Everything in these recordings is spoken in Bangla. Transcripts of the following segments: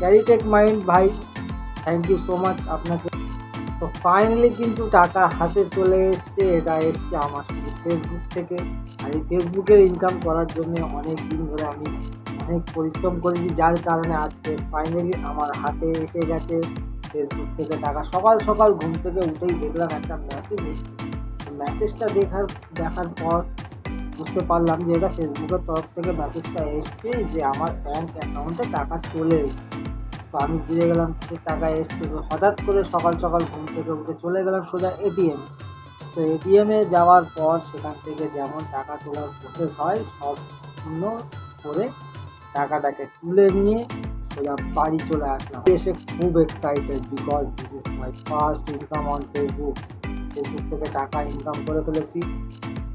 ক্যারিটেক মাইন্ড ভাই থ্যাংক ইউ সো মাচ আপনাকে তো ফাইনালি কিন্তু টাকা হাতে চলে এসছে। এটা এসছে আমার ফেসবুক থেকে। আর এই ফেসবুকের ইনকাম করার জন্য অনেক দিন ধরে আমি অনেক পরিশ্রম করেছি। যার কারণে আজকে ফাইনালি আমার হাতে এসে গেছে। ফেসবুক থেকে টাকা। সকাল সকাল ঘুম থেকে উঠেই দেখলাম একটা মেসেজ এসছে। মেসেজটা দেখার দেখার পর বুঝতে পারলাম যে এটা ফেসবুকের তরফ থেকে মেসেজটা এসছে যে আমার ব্যাঙ্ক অ্যাকাউন্টে টাকা চলে এসছে। তো আমি বুঝে গেলাম টাকা এসছে। তো হঠাৎ করে সকাল সকাল ঘুম থেকে উঠে চলে গেলাম সোজা এটিএম তো এটিএমে যাওয়ার পর সেখান থেকে যেমন টাকা তোলার প্রসেস হয়, সব পূর্ণ করে টাকাটাকে তুলে নিয়ে সোজা বাড়ি চলে আসলাম। এসে খুব excited because this is my first income on Facebook Facebook থেকে টাকা ইনকাম করে ফেলেছি।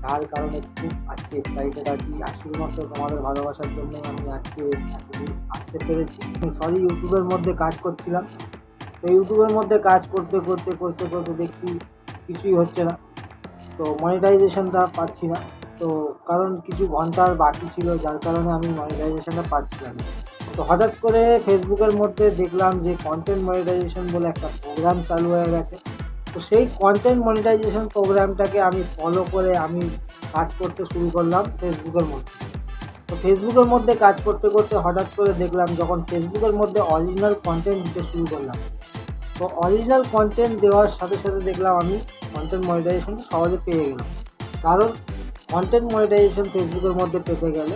যার কারণে খুব আজকে এক্সাইটেড আছি। আর শুধুমাত্র তোমাদের ভালোবাসার জন্যই আমি আজকে আসতে পেরেছি। সরি ইউটিউবের মধ্যে কাজ করছিলাম। তো ইউটিউবের মধ্যে কাজ করতে করতে করতে করতে দেখছি কিছুই হচ্ছে না। তো মনিটাইজেশনটা পাচ্ছি না। তো কারণ কিছু ঘণ্টার বাকি ছিল, যার কারণে আমি মনিটাইজেশনটা পাচ্ছিলাম তো হঠাৎ করে ফেসবুকের মধ্যে দেখলাম যে কন্টেন্ট মনিটাইজেশন বলে একটা প্রোগ্রাম চালু হয়ে গেছে। তো সেই কন্টেন্ট মনিটাইজেশন প্রোগ্রামটাকে আমি ফলো করে আমি কাজ করতে শুরু করলাম ফেসবুকের মধ্যে। তো ফেসবুকের মধ্যে কাজ করতে করতে হঠাৎ করে দেখলাম যখন ফেসবুকের মধ্যে অরিজিনাল কন্টেন্ট দিতে শুরু করলাম। তো অরিজিনাল কন্টেন্ট দেওয়ার সাথে সাথে দেখলাম আমি কন্টেন্ট মনিটাইজেশন সহজে পেয়ে গেলাম। কারণ কন্টেন্ট মনিটাইজেশন ফেসবুকের মধ্যে পেতে গেলে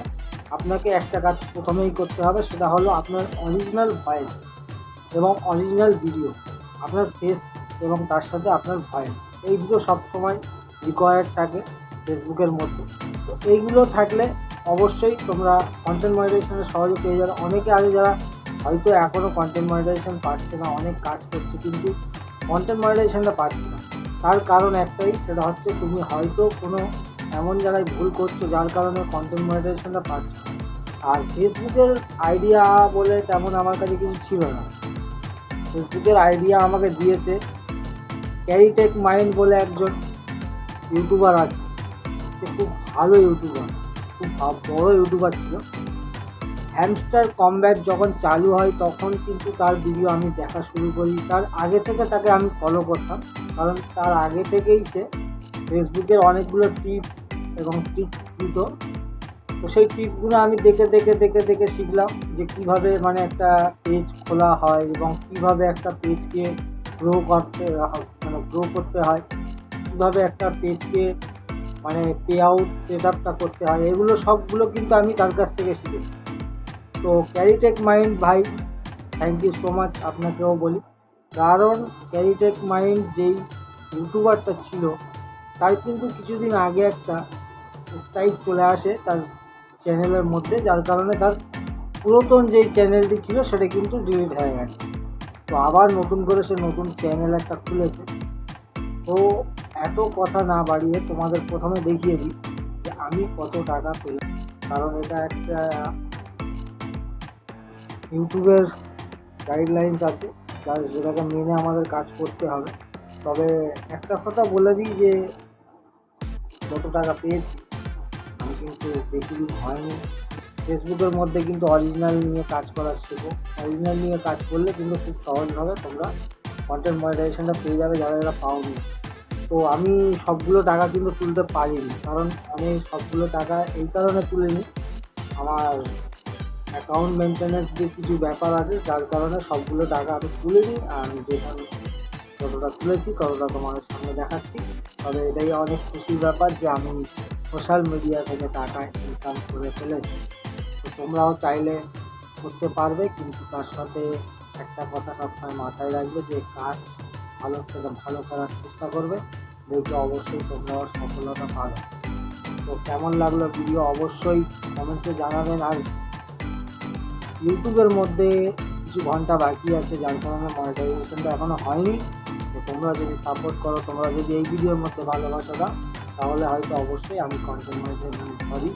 আপনাকে একটা কাজ প্রথমেই করতে হবে, সেটা হলো আপনার অরিজিনাল ভয়েস এবং অরিজিনাল ভিডিও আপনার ফেস এবং তার সাথে আপনার ভয়েস এই দুটো সবসময় রিকোয়ার্ড থাকে ফেসবুকের মধ্যে। তো এইগুলো থাকলে অবশ্যই তোমরা কন্টেন্ট মনিটাইজেশনে সহজে পেয়ে যাবে। অনেকে আগে যারা হয়তো এখনও কন্টেন্ট মনিটাইজেশন পাচ্ছে না, অনেক কাজ করছে, কিন্তু কন্টেন্ট মনিটাইজেশনটা পাচ্ছে না। তার কারণ একটাই, সেটা হচ্ছে তুমি হয়তো কোনো এমন জায়গায় ভুল করছ যার কারণে কন্টেন্ট মনিটাইজেশনটা পাচ্ছ। আর ফেসবুকের আইডিয়া বলে তেমন আমার কাছে কিছু ছিল না। ফেসবুকের আইডিয়া আমাকে দিয়েছে ক্যারিটেক মাইন্ড বলে একজন ইউটিউবার আছে। সে খুব ভালো ইউটিউবার, খুব বড় ইউটিউবার ছিল। হ্যামস্টার কমব্যাট যখন চালু হয়, তখন কিন্তু তার ভিডিও আমি দেখা শুরু করি। তার আগে থেকে তাকে আমি ফলো করতাম। কারণ তার আগে থেকেই সে ফেসবুকের অনেকগুলো টিপ এবং টিপস দিত। তো সেই টিপগুলো আমি দেখে দেখে দেখে দেখে শিখলাম যে কীভাবে মানে একটা পেজ খোলা হয় এবং কীভাবে একটা পেজকে গ্রো করতে মানে গ্রো করতে হয়। কীভাবে একটা পেজকে মানে পে আউট সেট আপটা করতে হয়, এগুলো সবগুলো কিন্তু আমি তার কাছ থেকে শিখেছি। তো ক্যারিটেক মাইন্ড ভাই থ্যাংক ইউ সো মাচ আপনাকেও বলি। কারণ ক্যারিটেক মাইন্ড যেই ইউটিউবারটা ছিল, তার কিন্তু কিছুদিন আগে একটা স্ট্রাইক চলে আসে তার চ্যানেলের মধ্যে, যার কারণে তার পুরাতন যেই চ্যানেলটি ছিল, সেটা কিন্তু ডিলিট হয়ে গেছে। তো আবার নতুন করে সে নতুন চ্যানেল একটা খুলেছে। তো এত কথা না বাড়িয়ে তোমাদের প্রথমে দেখিয়ে দিই যে আমি কত টাকা পেলাম। কারণ এটা একটা ইউটিউবের গাইডলাইন্স আছে যার যেটাকে মেনে আমাদের কাজ করতে হবে। তবে একটা কথা বলে দিই যে কত টাকা পেয়েছি, আমি কিন্তু বেশি দিন হয়নি। ফেসবুকের মধ্যে কিন্তু অরিজিনাল নিয়ে কাজ করা শেখো। অরিজিনাল নিয়ে কাজ করলে কিন্তু খুব সহজভাবে তোমরা কন্টেন্ট মনিটাইজেশনটা পেয়ে যাবে যারা যারা পাওনি। তো আমি সবগুলো টাকা কিন্তু তুলতে পারিনি, কারণ আমি সবগুলো টাকা এই কারণে তুলিনি। আমার অ্যাকাউন্ট মেনটেন্যান্স দিয়ে কিছু ব্যাপার আছে, যার কারণে সবগুলো টাকা আমি তুলিনি, আর যেখানে যতটা তুলেছি ততটা তোমাদের সামনে দেখাচ্ছি। তবে এটাই অনেক খুশির ব্যাপার যে আমি সোশ্যাল মিডিয়া থেকে টাকা ইনকাম করে ফেলেছি। তোমরাও চাইলে করতে পারবে, কিন্তু তার সাথে একটা কথা সবসময় মাথায় রাখবে যে কাজ ভালো থেকে ভালো করার চেষ্টা করবে। দেখবে অবশ্যই তোমরাও সফলতা পাবে। তো কেমন লাগল ভিডিও অবশ্যই কমেন্টে জানাবেন। আর ইউটিউবের মধ্যে কিছু ঘণ্টা বাকি আছে, যার কারণে মনিটাইজেশনটা এখনও হয়নি। তো তোমরা যদি সাপোর্ট করো, তোমরা যদি এই ভিডিওর মধ্যে ভালোবাসা দাও, তাহলে হয়তো অবশ্যই আমি কন্টেন্ট মনিটাইজেশন সরি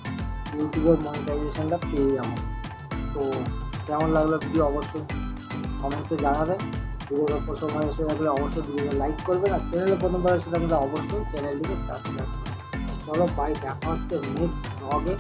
ইউটিউবের মনিটাইজেশনটা পেয়ে যাব। তো কেমন লাগল ভিডিও অবশ্যই কমেন্টে জানাবেন ভিডিওটা প্রথম হয়ে এসে থাকলে অবশ্যই ভিডিওটা লাইক করবেন আর চ্যানেলে প্রথমবার এসে থাকলে অবশ্যই চ্যানেলটিকে সাবস্ক্রাইব করবেন। চলো বাই দেখা হচ্ছে নেক্সট ব্লগে